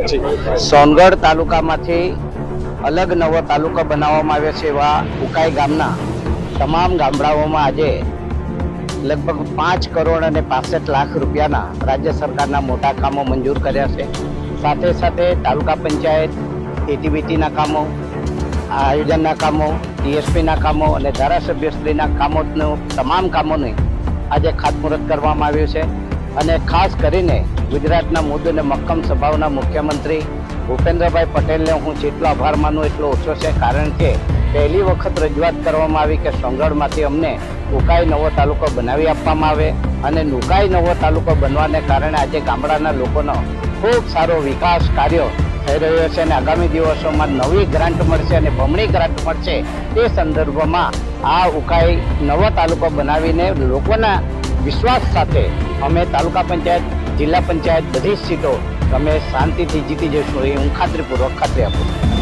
સોનગઢ તાલુકામાંથી અલગ નવો તાલુકો બનાવવામાં આવ્યો છે એવા ઉકાઈ ગામના તમામ ગામડાઓમાં આજે લગભગ પાંચ કરોડ અને પાસઠ લાખ રૂપિયાના રાજ્ય સરકારના મોટા કામો મંજૂર કર્યા છે. સાથે સાથે તાલુકા પંચાયત એટીબીટીના કામો, આયોજનના કામો, ડીએસપીના કામો અને ધારાસભ્યશ્રીના કામોનું, તમામ કામોને આજે ખાતમુહૂર્ત કરવામાં આવ્યું છે. અને ખાસ કરીને ગુજરાતના મુદ્દ અને મક્કમ સ્વભાવના મુખ્યમંત્રી ભૂપેન્દ્રભાઈ પટેલને હું જેટલો આભાર માનું એટલો ઓછો છે, કારણ કે પહેલી વખત રજૂઆત કરવામાં આવી કે સોંગઢમાંથી અમને ઉકાઈ નવો તાલુકો બનાવી આપવામાં આવે અને નુકાઈ નવો તાલુકો બનવાને કારણે આજે ગામડાના લોકોનો ખૂબ સારો વિકાસ કાર્યો થઈ રહ્યો છે અને આગામી દિવસોમાં નવી ગ્રાન્ટ મળશે અને બમણી ગ્રાન્ટ મળશે તે સંદર્ભમાં આ ઉકાઈ નવો તાલુકો બનાવીને લોકોના વિશ્વાસ સાથે અમે તાલુકા પંચાયત, જિલ્લા પંચાયત બધી જ સીટો અમે શાંતિથી જીતી જઈશું એ હું ખાતરીપૂર્વક ખાતરી આપું છું.